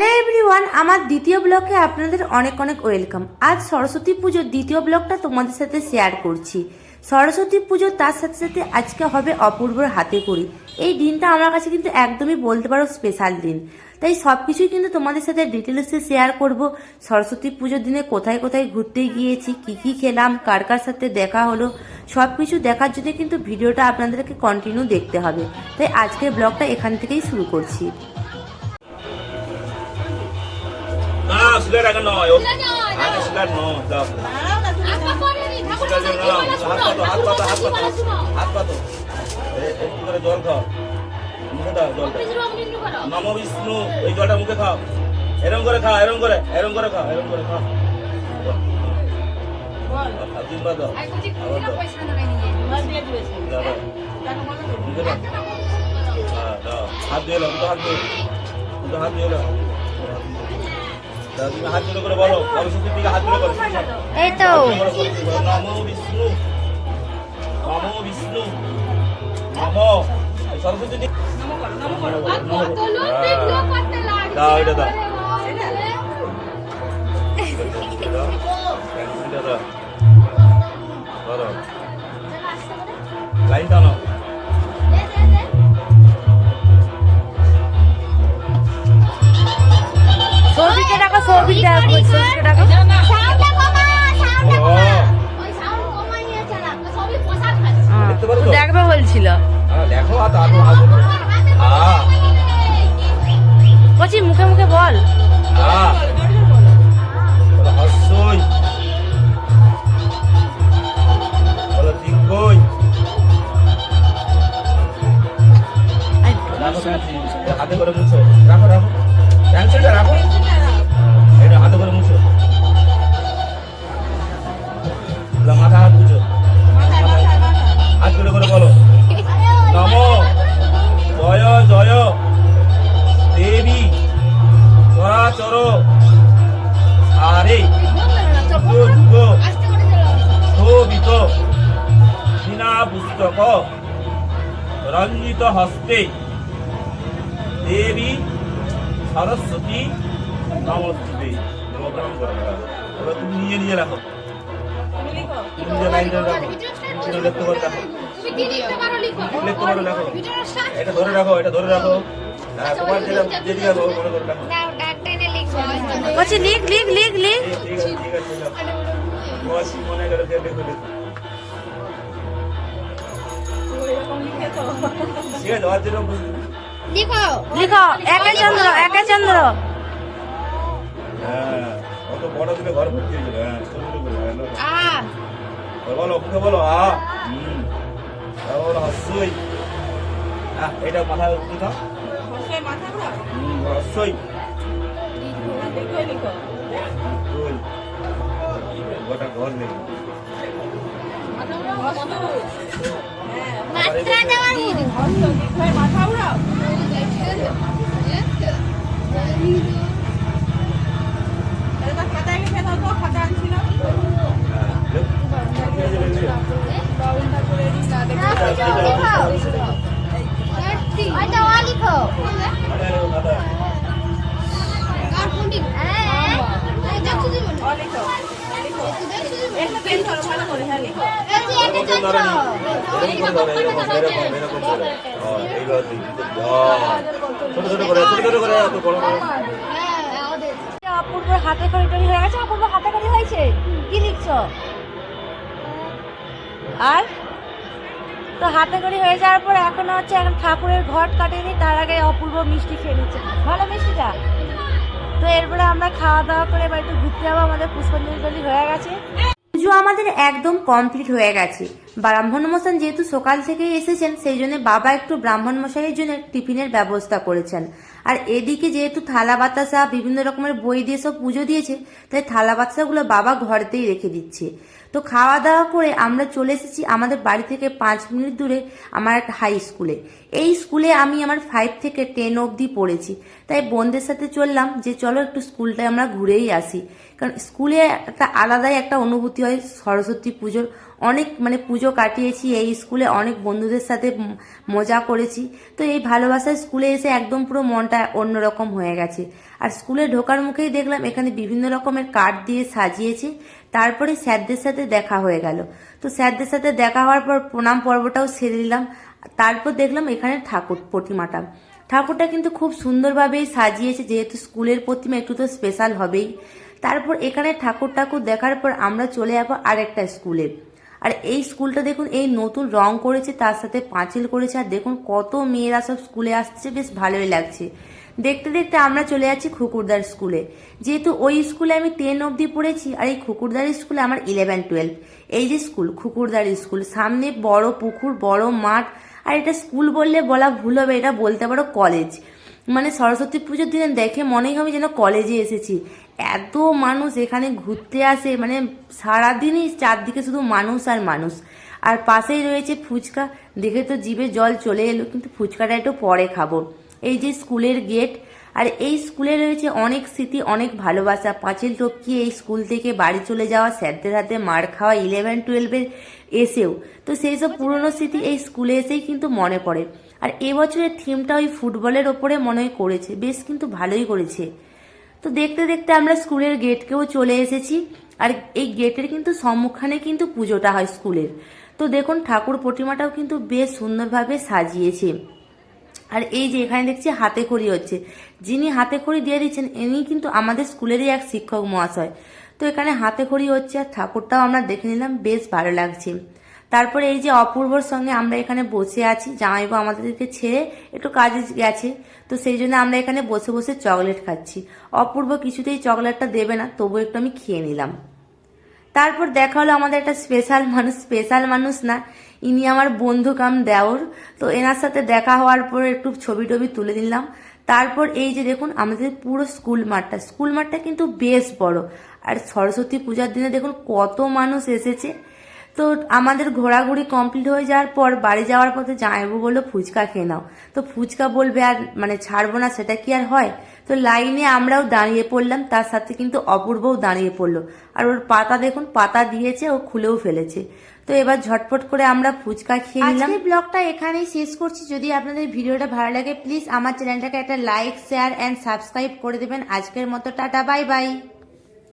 Hello everyone আমার দ্বিতীয় ব্লকে আপনাদের অনেক অনেক ওয়েলকাম। আজ সরস্বতী পুজোর দ্বিতীয় ব্লগটা তোমাদের সাথে শেয়ার করছি। সরস্বতী পুজো তার সাথে সাথে আজকে হবে অপূর্বর হাতে করি এই দিনটা আমার কাছে কিন্তু একদমই বলতে পারো স্পেশাল দিন। তাই সব কিছুই কিন্তু তোমাদের সাথে ডিটেলসে শেয়ার করব। সরস্বতী পুজোর দিনে কোথায় কোথায় ঘুরতে গিয়েছি, কি কি খেলাম, কার কার সাথে দেখা হলো সব কিছু দেখার জন্য কিন্তু ভিডিওটা আপনাদেরকে কন্টিনিউ দেখতে হবে। তাই আজকের ব্লগটা এখান থেকেই শুরু করছি। সিগারেট এখন নয় আগে সিগারেট নয় দাও হাত পাতো হাত পাতো হাত পাতো হাত পাতো একটু করে জল খাও মুখে দাও জলটা নম বিষ্ণু এই জলটা মুখে খাও এরম করে খাও এরম করে এরম করে খাও এরম করে খাও হাত দিয়ে হাত দিয়ে হাত দিয়ে এই তো দাও এটা দাও। এটা দাও। বলছিল হ্যাঁ। আ, বলছি মুখে মুখে বল। এটা হাতে করে মুছো বিনা পুস্তক রঞ্জিত হস্তে। দেবী সরস্বতী নমস্তে। নমস্কার করো। এবার তুমি নিয়ে নিয়ে রাখো নিজে রাখো। তুমি লিখতে পারো রাখো লিখতে পারো রাখো এটা ধরে রাখো এটা ধরে রাখো। হ্যাঁ তোমার যেটা যেদিকে রাখো। মনে করে রাখো লিখ। লিখ লিখ লিখ ঠিক আছে ঠিক আছে যাও। বস, মনে করে দিয়ে দেখো দেখো। লিখো। একে চন্দ্র একে চন্দ্র। হ্যাঁ কত বড় দিলে ঘর ভর্তি হ্যাঁ হ্যাঁ, বলো বলো আ। হুম বলো হস্যই। হ্যাঁ এটা মাথায় উঠে দাও। হুম হস্যই। ওই। গোটা ঘর নেই। হ্যাঁ হ্যাঁ। ছোট ছোট করে ছোট ছোট করে এত বড় করে অপূর্ব হাতে খড়ি টড়ি হয়ে গেছে অপূর্ব হাতে খড়ি হয়েছে। কি লিখছো? আর? তো হাতে খড়ি হয়ে যাওয়ার পর এখন হচ্ছে এখন ঠাকুরের ঘট কাটেনি তার আগে অপূর্ব মিষ্টি খেয়ে নিচ্ছে। ভালো মিষ্টিটা? তো এরপরে আমরা খাওয়া দাওয়া করে এবার একটু ঘুরতে যাব আমাদের পুষ্পাঞ্জলি হয়ে গেছে। পুজো আমাদের একদম কমপ্লিট হয়ে গেছে। ব্রাহ্মণ মশান যেহেতু সকাল থেকে এসেছেন, সেই জন্য বাবা একটু ব্রাহ্মণ মশাইয়ের জন্য টিফিনের ব্যবস্থা করেছেন। আর এদিকে যেহেতু থালা বাতাসা, বিভিন্ন রকমের বই দিয়ে সব পুজো দিয়েছে, তাই থালা বাতাসাগুলো বাবা ঘরেতেই রেখে দিচ্ছে। তো খাওয়া দাওয়া করে আমরা চলে এসেছি আমাদের বাড়ি থেকে পাঁচ মিনিট দূরে আমার একটা হাই স্কুলে। এই স্কুলে আমি আমার ফাইভ থেকে টেন অবধি পড়েছি। তাই বোনদের সাথে চললাম যে চলো একটু স্কুলটায় আমরা ঘুরেই আসি। কারণ স্কুলে একটা আলাদাই একটা অনুভূতি হয় সরস্বতী পুজোর। অনেক মানে পুজো কাটিয়েছি, এই স্কুলে অনেক বন্ধুদের সাথে মজা করেছি। তো এই ভালোবাসায় স্কুলে এসে একদম পুরো মনটা অন্যরকম হয়ে গেছে। আর স্কুলে ঢোকার মুখেই দেখলাম এখানে বিভিন্ন রকমের কার্ড দিয়ে সাজিয়েছে, তারপরে স্যারদের সাথে দেখা হয়ে গেল। তো স্যারদের সাথে দেখা হওয়ার পর প্রণাম পর্বটাও সেরে নিলাম। তারপর দেখলাম এখানে ঠাকুর প্রতিমাটা। ঠাকুরটা কিন্তু খুব সুন্দরভাবেই সাজিয়েছে, যেহেতু স্কুলের প্রতিমা একটু তো স্পেশাল হবেই। তারপর এখানে ঠাকুর ঠাকুর দেখার পর আমরা চলে যাব আরেকটা স্কুলে। আর এই স্কুলটা দেখুন, এই নতুন রং করেছে, তার সাথে পাঁচিল করেছে, আর দেখুন কত মেয়েরা সব স্কুলে আসছে, বেশ ভালোই লাগছে। দেখতে দেখতে আমরা চলে যাচ্ছি খুকুরদার স্কুলে। যেহেতু ওই স্কুলে আমি টেন অবধি পড়েছি, আর এই খুকুরদার স্কুলে আমার ইলেভেন টুয়েলভ এই যে স্কুল, খুকুরদার স্কুল, সামনে বড় পুকুর, বড় মাঠ, আর এটা স্কুল বললে বলা ভুল হবে, এটা বলতে পারো কলেজ মানে সরস্বতী পুজোর দিনে দেখে মনেই হবে যেন কলেজে এসেছি। এত মানুষ এখানে ঘুরতে আসে মানে সারাদিনই চারদিকে শুধু মানুষ আর মানুষ। আর পাশেই রয়েছে ফুচকা, দেখে তো জিভে জল চলে এলো, কিন্তু ফুচকাটা একটু পরে খাব। এই যে স্কুলের গেট আর এই স্কুলে রয়েছে অনেক স্মৃতি, অনেক ভালোবাসা। পাঁচিল টপকিয়ে এই স্কুল থেকে বাড়ি চলে যাওয়া স্যারদের হাতে মার খাওয়া ইলেভেন টুয়েলভের এসেও। তো সেই সব পুরনো স্মৃতি এই স্কুলে এসেই কিন্তু মনে পড়ে। আর এবছরের থিমটা ওই ফুটবলের ওপরে মনে করেছে। বেশ কিন্তু ভালোই করেছে। তো দেখতে দেখতে আমরা স্কুলের গেটকেও চলে এসেছি। আর এই গেটের কিন্তু সম্মুখানে কিন্তু পুজোটা হয় স্কুলের। তো দেখুন, ঠাকুর প্রতিমাটাও কিন্তু বেশ সুন্দরভাবে সাজিয়েছে। আর এই যে এখানে দেখছি হাতে খড়ি হচ্ছে। যিনি হাতে খড়ি দিয়ে দিচ্ছেন, ইনি কিন্তু আমাদের স্কুলেরই এক শিক্ষক মহাশয়। তো এখানে হাতে খড়ি হচ্ছে আর ঠাকুরটাও আমরা দেখে নিলাম, বেশ ভালো লাগছে। তারপরে এই যে অপূর্বর সঙ্গে আমরা এখানে বসে আছি, জামাইবাবু আমাদেরকে ছেড়ে একটু কাজে গেছে, তো সেই জন্য আমরা এখানে বসে বসে চকলেট খাচ্ছি। অপূর্ব কিছুতেই চকলেটটা দেবে না, তবু একটু আমি খেয়ে নিলাম। তারপর দেখা হলো আমাদের একটা স্পেশাল মানুষ স্পেশাল মানুষ না, ইনি আমার বন্ধু কাম দেওর। তো এনার সাথে দেখা হওয়ার পর একটু ছবি টবি তুলে দিলাম তারপর এই যে দেখুন, আমাদের পুরো স্কুল মাঠটা স্কুল মাঠটা কিন্তু বেশ বড়। আর সরস্বতী পূজার দিনে দেখুন কত মানুষ এসেছে। তো আমাদের ঘোরাঘুরি কমপ্লিট হয়ে যাওয়ার পর বাড়ি যাওয়ার পথে জামাইবাবু বলল, ফুচকা খেয়ে নাও। তো ফুচকা বলবে, আর মানে ছাড়বো না, সেটা কি আর হয়? তো লাইনে আমরাও দাঁড়িয়ে পড়লাম, তার সাথে কিন্তু অপূর্বও দাঁড়িয়ে পড়ল। আর ওর পাতা দেখুন, পাতা দিয়েছে, ও খুলেও ফেলেছে। তো এবার ঝটপট করে আমরা ফুচকা খেয়ে নিলাম। ব্লগটা এখানেই শেষ করছি। যদি আপনাদের ভিডিওটা ভালো লাগে, প্লিজ আমার চ্যানেলটাকে একটা লাইক, শেয়ার অ্যান্ড সাবস্ক্রাইব করে দেবেন। আজকের মতো, টাটা, বাই বাই।